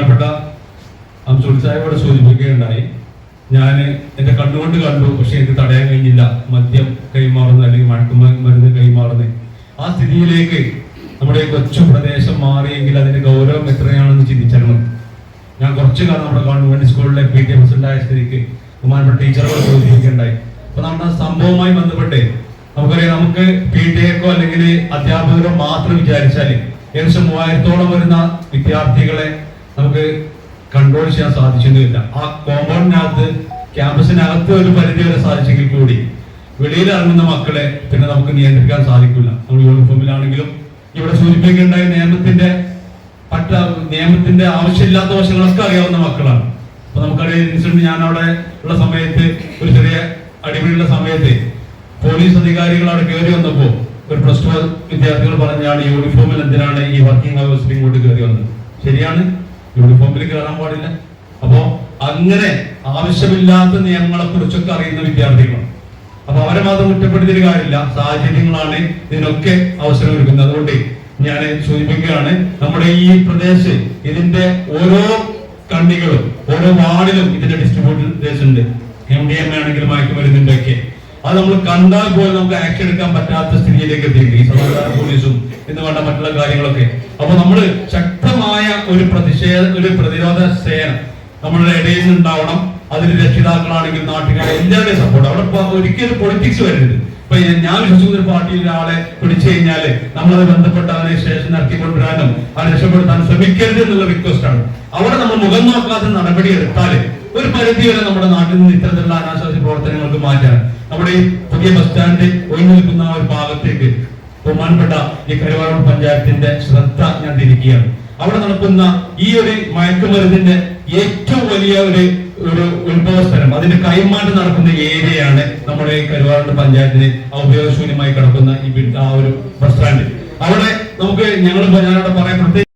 ബഹുമാനപ്പെട്ട അംസുൽസാഹിബോട് സൂചിപ്പിക്കുകയുണ്ടായി. ഞാൻ എന്റെ കണ്ണുകൊണ്ട് കണ്ടു പക്ഷെ എനിക്ക് തടയാൻ കഴിഞ്ഞില്ല. മദ്യം കൈമാറുന്ന അല്ലെങ്കിൽ മഴക്കുമ മരുന്ന് കൈമാറുന്ന ആ സ്ഥിതിയിലേക്ക് നമ്മുടെ കൊച്ചു പ്രദേശം മാറിയെങ്കിൽ അതിന്റെ ഗൗരവം എത്രയാണെന്ന് ചിന്തിച്ചിരുന്നു ഞാൻ കുറച്ചു കാലം നമ്മുടെ ഗവൺമെന്റ് സ്കൂളിലെ പി ടി പ്രസിഡന്റായ സ്ഥിതിക്ക് ബഹുമാനപ്പെട്ട ടീച്ചറോട് സൂചിപ്പിക്കുകയുണ്ടായി. അപ്പൊ നമ്മുടെ സംഭവവുമായി ബന്ധപ്പെട്ട് നമുക്കറിയാം നമുക്ക് പി ടി എക്കോ അല്ലെങ്കിൽ അധ്യാപകരോ മാത്രം വിചാരിച്ചാൽ ഏകദേശം മൂവായിരത്തോളം വരുന്ന വിദ്യാർത്ഥികളെ നമുക്ക് കൺട്രോൾ ചെയ്യാൻ സാധിച്ചൊന്നുമില്ല ആ കോമ്പൗണ്ടിനകത്ത് ക്യാമ്പസിനകത്ത് ഒരു പരിധി വരെ സാധിച്ചെങ്കിൽ കൂടി വെളിയിൽ ഇറങ്ങുന്ന മക്കളെ പിന്നെ നമുക്ക് നിയന്ത്രിക്കാൻ സാധിക്കില്ല. നമ്മൾ യൂണിഫോമിലാണെങ്കിലും ഇവിടെ സൂചിപ്പിക്കേണ്ടായ നിയമത്തിന്റെ പട്ട നിയമത്തിന്റെ ആവശ്യമില്ലാത്ത വശങ്ങളൊക്കെ അറിയാവുന്ന മക്കളാണ്. അപ്പൊ നമുക്കറിയാം ഇൻസിഡന്റ് ഞാൻ അവിടെ ഉള്ള സമയത്ത് ഒരു ചെറിയ അടിപിടിയുള്ള സമയത്ത് പോലീസ് അധികാരികൾ അവിടെ കയറി വന്നപ്പോ ഒരു പ്ലസ് ടു വിദ്യാർത്ഥികൾ പറഞ്ഞാണ് യൂണിഫോമിൽ എന്തിനാണ് ഈ വർക്കിംഗ് അവേഴ്സിൽ ഇങ്ങോട്ട് കയറി വന്നത്? ശരിയാണ്? യൂണിഫോമിൽ കയറാൻ പാടില്ല. അപ്പോ അങ്ങനെ ആവശ്യമില്ലാത്ത നിയമങ്ങളെ കുറിച്ചൊക്കെ അറിയുന്ന വിദ്യാർത്ഥികളാണ്. അപ്പൊ അവരെ മാത്രം കുറ്റപ്പെടുത്തിയിട്ട് കാര്യമില്ല. സാഹചര്യങ്ങളാണ് ഇതിനൊക്കെ അവസരം ഒരുക്കുന്നത് അതുകൊണ്ട് ഞാൻ സൂചിപ്പിക്കുകയാണ് നമ്മുടെ ഈ പ്രദേശം ഇതിന്റെ ഓരോ കണ്ണികളും ഓരോ വാർഡിലും ഇതിന്റെ ഡിസ്ട്രിബ്യൂട്ടേഴ്സ് ഉണ്ട്. എം ഡി എം ആണെങ്കിലും മയക്കുമരുന്നിന്റെ ഒക്കെ അത് നമ്മൾ കണ്ടാൽ പോലും നമുക്ക് ആക്ഷൻ എടുക്കാൻ പറ്റാത്ത സ്ഥിതിയിലേക്ക് എത്തിയിട്ടുണ്ട്. ഈ സർവകലാശാല പോലീസും എന്ന് വേണ്ട മറ്റുള്ള കാര്യങ്ങളൊക്കെ. അപ്പൊ നമ്മൾ ഒരു പ്രതിഷേധ ഒരു പ്രതിരോധ സേന നമ്മളുടെ ഇടയിൽ നിന്നുണ്ടാവണം അതിന് രക്ഷിതാക്കളാണെങ്കിൽ നാട്ടുകാരെ എല്ലാവരുടെയും സപ്പോർട്ട് അവിടെ ഒരിക്കലും പൊളിറ്റിക്സ് വരരുത്. ഇപ്പൊ ഞാൻ വിശ്വസിക്കുന്ന പാർട്ടിയിൽ ഒരാളെ പിടിച്ചു കഴിഞ്ഞാൽ നമ്മളത് ബന്ധപ്പെട്ട് അതിനെ സ്റ്റേഷൻ ഇറക്കിക്കൊണ്ടുവരാനും അത് രക്ഷപ്പെടുത്താനും ശ്രമിക്കരുത് എന്നുള്ള റിക്വസ്റ്റ് ആണ്. അവിടെ നമ്മൾ മുഖം നോക്കാത്ത നടപടി എടുത്താൽ ഒരു പരിധി വരെ നമ്മുടെ നാട്ടിൽ നിന്ന് ഇത്തരത്തിലുള്ള അനാശാസി പ്രവർത്തനങ്ങൾക്ക് മാറ്റാൻ നമ്മുടെ ഈ പുതിയ ബസ് സ്റ്റാൻഡ് ഒഴിഞ്ഞു നിൽക്കുന്ന ഒരു ഭാഗത്തേക്ക് ബഹുമാനപ്പെട്ട ഈ കരുവാരൂർ പഞ്ചായത്തിന്റെ ശ്രദ്ധ ഞാൻ തിരിക്കുകയാണ്. അവിടെ നടക്കുന്ന ഈ ഒരു മയക്കുമരുന്നിന്റെ ഏറ്റവും വലിയ ഒരു ഒരു ഉത്ഭവ സ്ഥലം അതിന്റെ കൈമാറ്റം നടക്കുന്ന ഏരിയയാണ് നമ്മുടെ ഈ കരുവാരൂർ പഞ്ചായത്തിന് ഉപയോഗശൂന്യമായി കിടക്കുന്ന ഈ ആ ഒരു ബസ് സ്റ്റാൻഡ്. അവിടെ നമുക്ക് ഞങ്ങൾ ഞാനവിടെ പറയാൻ പ്രത്യേക